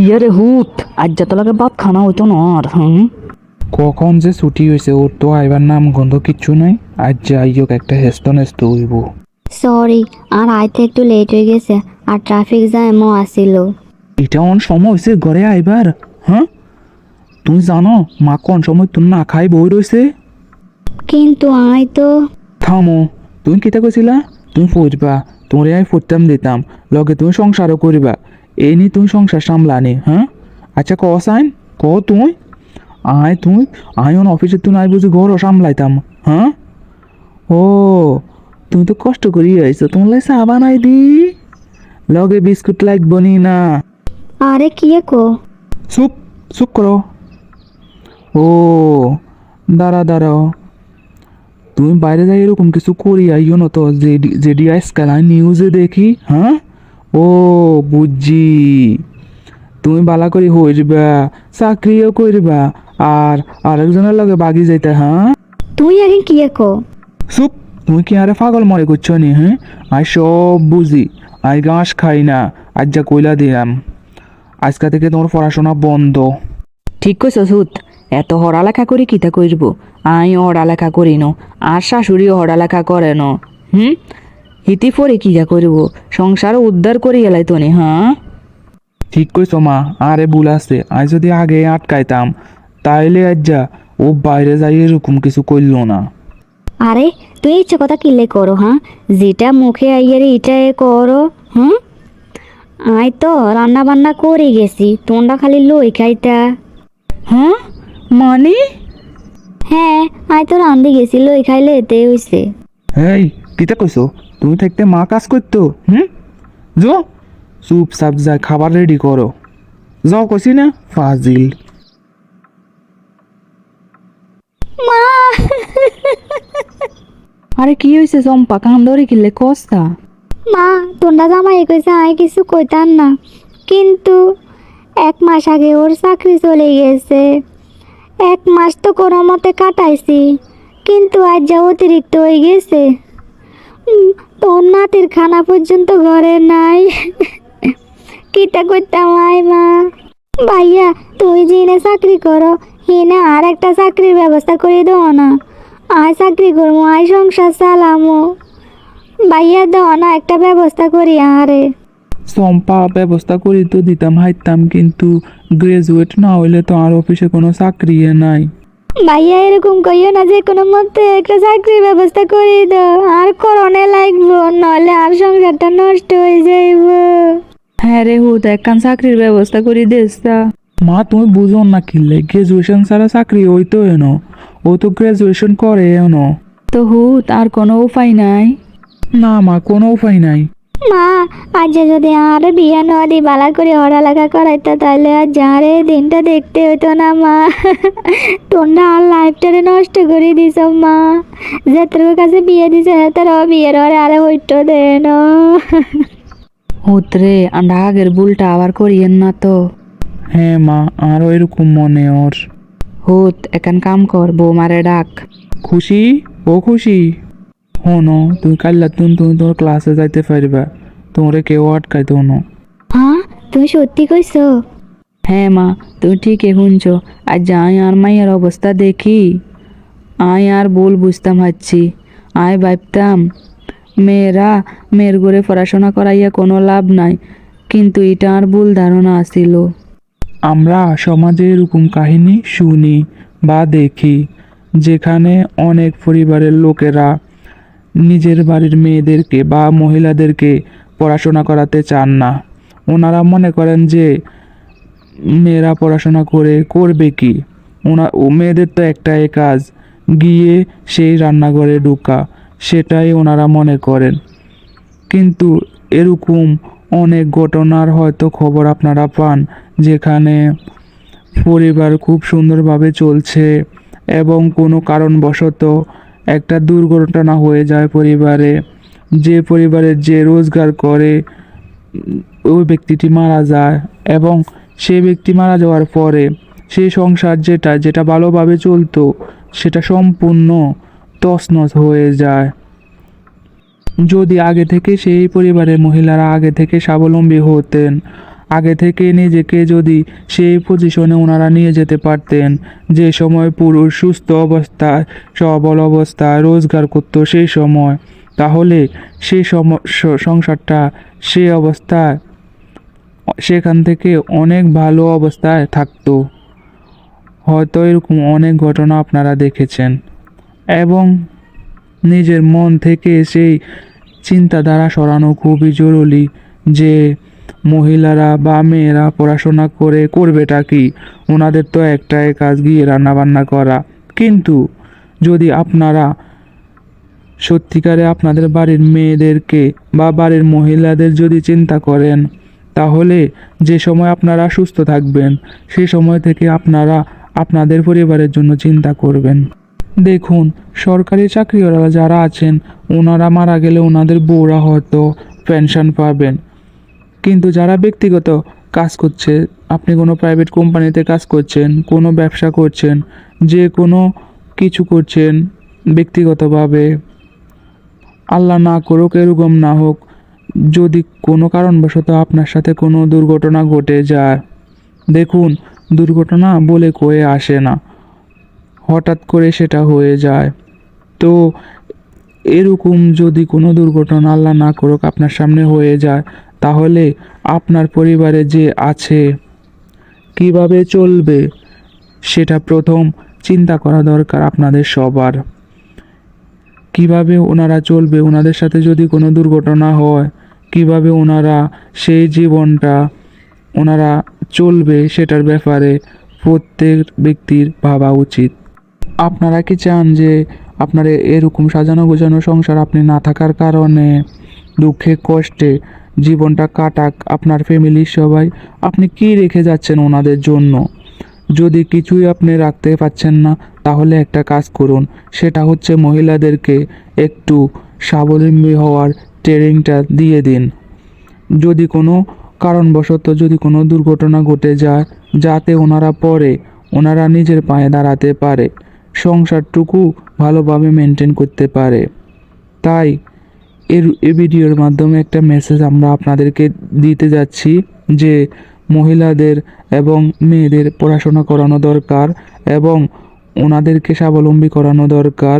কি রে হুত আজ যা তোলাকে ভাত খানা হইতো না আর হুম? কখন যে ছুটি হয়েছে ওর তো আইবার নাম গন্ধ কিচ্ছু নাই। আজ যাই হোক একটা হেস্ত নেস্ত হইব। সরি আর আইতে একটু লেট হয়ে গেছে আর ট্রাফিক জ্যামও আসিল এটা অন সময় হয়েছে ঘরে আইবার হ্যাঁ? তুমি জানো মা কোন সময় তুমি না খাই বই রয়েছে কিন্তু আই তো। থামো তুমি কিতা কইছিলা? তুমি পড়বা তোমার আমি পড়তাম দিতাম লগে তুমি সংসারও করিবা। এই নিয়ে তুমি সংসার সামলানি হ্যাঁ? আচ্ছা ক সাইন? ক তুই? আয় তুই আয় অন অফিসে তুই নাই বুঝি ঘরও সামলাইতাম হ্যাঁ? ও তুমি তো কষ্ট করি আইছো তোমার লাই চা বানাই দি। লগে বিস্কুট লাগবো নি না। আরে কি কো? চুপ চুপ করো। ও দাঁড়া দাঁড়াও। তুমি বাইরে যাই এরকম কিছু করি আইও না তো যেডি যেডি আজকাল আমি নিউজে দেখি হ্যাঁ? ও বুঝি তুমি বালা করে হইবা চাকরিও করবা আর আরেকজনের লগে বাগি যাইতে হ্যাঁ? তুই আগে কি কো চুপ তুমি কি আরে পাগল মনে করছ নি হ্যাঁ? আই সব বুঝি আই ঘাস খাই না আজ যা কইলা দিলাম। আজকা থেকে তোমার পড়াশোনা বন্ধ। ঠিক কইছ সুত এত হড়ালেখা করি কিতা করব আই হড়ালেখা করি ন আর শাশুড়িও হড়ালেখা করে ন হুম? হিতি পরে কি যা করব সংসার উদ্ধার করি এলাই তো নি হ্যাঁ? ঠিক কইছো মা আরে ভুল আছে আজ যদি আগে আটকাইতাম তাইলে আজ যা ও বাইরে যাই এরকম কিছু করল না। আরে তুই ইচ্ছে কথা কিলে করো হ্যাঁ? যেটা মুখে আইয়ারে এটা এ করো হুম? আই তো রান্না বান্না করে গেছি তোমরা খালি লই খাইতা। হ্যাঁ? মানে? হ্যাঁ আই তো রান্ধি গেছি লই খাইলে এতে হইছে। হেই কিতা কইছো? তুমি থাকতে মা কাজ করতো হুম? যো চুপচাপ যা খাবার রেডি করো। যাও কইছি না ফাজিল। মা! আরে কি হয়েছে চম্পা কান্দরে কিলে কস্তা মা তোমরা জামাই কইছে আই কিছু কইতাম না। কিন্তু এক মাস আগে ওর চাকরি চলে গেছে। এক মাস তো কোনো মতে কাটাইছি কিন্তু আজ যা অতিরিক্ত হয়ে গেছে। তোর খানা পর্যন্ত ঘরে নাই। কিটা করতাম আয় মা। ভাইয়া, তুই জিনে চাকরি করো হিনে আর একটা চাকরির ব্যবস্থা করে দাও না। আয় চাকরি করব আয় সংসার চালামো। ভাইয়া, দাও না, একটা ব্যবস্থা করি আরে চম্পা, ব্যবস্থা করে তো দিতাম, হাইতাম, কিন্তু গ্রাজুয়েট না হইলে তো আর অফিসে কোনো চাকরি নাই। ভাইয়া এরকম কইও না যে কোনো মতে একটা চাকরির ব্যবস্থা করে দাও। আর করোনা লাগবো নলে আর সংসারটা নষ্ট হয়ে যাইব। হ্যাঁ রে হুত একখান চাকরির ব্যবস্থা করে দিস তা। মা তুমি বুঝো না কি কিনলে গ্রাজুয়েশন ছাড়া চাকরি হইতো এনো ও তো গ্রাজুয়েশন করে এনো। তো হুত আর কোনো উপায় নাই? না মা কোনো উপায় নাই। মা আজ যদি আর বিয়া নদী বালা করে হড়ালেখা করাইতো তাহলে আর যারে দিনটা দেখতে হতো না মা। তোমরা আর লাইফটারে নষ্ট করে দিস মা। যে তোর কাছে বিয়ে দিছে তোর বিয়ের ওরে আরে হইতো দেন। হুত রে আমরা আগের ভুলটা আবার করিয়েন না তো। হ্যাঁ মা আরও এরকম মনে ওর। হুত একান কাম কর বৌমারে ডাক। খুশি? ও খুশি? হনো তুই কাল তুমি তুমি তোর ক্লাসে যাইতে পারবা। তোমরে কেউ আটকাইতো না হ্যাঁ তুমি সত্যি কইছো? হ্যাঁ মা তুমি ঠিকই শুনছ। আর যাই আর মাইয়ের অবস্থা দেখি। আয় আর ভুল বুঝতাম হাচ্ছি। আয় ভাবতাম মেয়েরা মেয়ের ঘরে পড়াশোনা করাইয়া কোনো লাভ নাই কিন্তু এটা আর ভুল ধারণা আসিল আমরা সমাজে এরকম কাহিনী শুনি বা দেখি যেখানে অনেক পরিবারের লোকেরা নিজের বাড়ির মেয়েদেরকে বা মহিলাদেরকে পড়াশোনা করাতে চান না। ওনারা মনে করেন যে মেয়েরা পড়াশোনা করে করবে কি? ওনা মেয়েদের তো একটাই কাজ, গিয়ে সেই রান্নাঘরে ঢোকা। সেটাই ওনারা মনে করেন। কিন্তু এরকম অনেক ঘটনার হয়তো খবর আপনারা পান, যেখানে পরিবার খুব সুন্দরভাবে চলছে এবং কোনো কারণবশত একটা দুর্ঘটনা হয়ে যায় পরিবারে। যে পরিবারে যে রোজগার করে, ওই ব্যক্তিটি মারা যায় এবং সেই ব্যক্তি মারা যাওয়ার পরে সেই সংসার যেটা যেটা ভালোভাবে চলতো, সেটা সম্পূর্ণ তছনছ হয়ে যায়। যদি আগে থেকে সেই পরিবারের মহিলারা আগে থেকে স্বাবলম্বী হতেন আগে থেকে নিজেকে যদি সেই পজিশনে ওনারা নিয়ে যেতে পারতেন, যে সময় পুরুষ সুস্থ অবস্থায়, সবল অবস্থায় রোজগার করতো সেই সময়, তাহলে সেই সংসারটা সে অবস্থায়, সেখান থেকে অনেক ভালো অবস্থায় থাকতো। হয়তো এরকম অনেক ঘটনা আপনারা দেখেছেন। এবং নিজের মন থেকে সেই চিন্তাধারা সরানো খুবই জরুরি যে মহিলারা বা মেয়েরা পড়াশোনা করে করবেটা কি? ওনাদের তো একটাই কাজ গিয়ে রান্নাবান্না করা। কিন্তু যদি আপনারা সত্যিকারে আপনাদের বাড়ির মেয়েদেরকে বা বাড়ির মহিলাদের যদি চিন্তা করেন, তাহলে যে সময় আপনারা সুস্থ থাকবেন সেই সময় থেকে আপনারা আপনাদের পরিবারের জন্য চিন্তা করবেন। দেখুন, সরকারি চাকরিওয়ালা যারা আছেন, ওনারা মারা গেলে ওনাদের বউরা হয়তো পেনশন পাবেন। কিন্তু যারা ব্যক্তিগত কাজ করছে, আপনি কোনো প্রাইভেট কোম্পানিতে কাজ করছেন, কোনো ব্যবসা করছেন, যে কোনো কিছু করছেন ব্যক্তিগতভাবে, আল্লাহ না করুক, এরকম না হোক, যদি কোনো কারণবশত আপনার সাথে কোনো দুর্ঘটনা ঘটে যায়, দেখুন, দুর্ঘটনা বলে কয়ে আসে না, হঠাৎ করে সেটা হয়ে যায়। তো, এরকম যদি কোনো দুর্ঘটনা আল্লাহ না করুক, আপনার সামনে হয়ে যায় তাহলে আপনার পরিবারে যে আছে, কীভাবে চলবে, সেটা প্রথম চিন্তা করা দরকার আপনাদের সবার। কীভাবে ওনারা চলবে, ওনাদের সাথে যদি কোনো দুর্ঘটনা হয়, কীভাবে ওনারা সেই জীবনটা, ওনারা চলবে সেটার ব্যাপারে প্রত্যেক ব্যক্তির ভাবা উচিত। আপনারা কি চান যে আপনার এরকম সাজানো গোছানো সংসার আপনি না থাকার কারণে, দুঃখে, কষ্টে জীবনটা কাটাক আপনার ফ্যামিলির সবাই। আপনি কি রেখে যাচ্ছেন ওনাদের জন্য? যদি কিছুই আপনি রাখতে পাচ্ছেন না, তাহলে একটা কাজ করুন। সেটা হচ্ছে মহিলাদেরকে একটু স্বাবলম্বী হওয়ার ট্রেনিংটা দিয়ে দিন। যদি কোনো কারণবশত যদি কোনো দুর্ঘটনা ঘটে যায়, যাতে ওনারা পরে ওনারা নিজের পায়ে দাঁড়াতে পারে। সংসারটুকু ভালোভাবে মেনটেন করতে পারে। তাই এর, এ ভিডিওর মাধ্যমে একটা মেসেজ আমরা আপনাদেরকে দিতে যাচ্ছি যে মহিলাদের এবং মেয়েদের পড়াশোনা করানো দরকার এবং ওনাদেরকে স্বাবলম্বী করানো দরকার।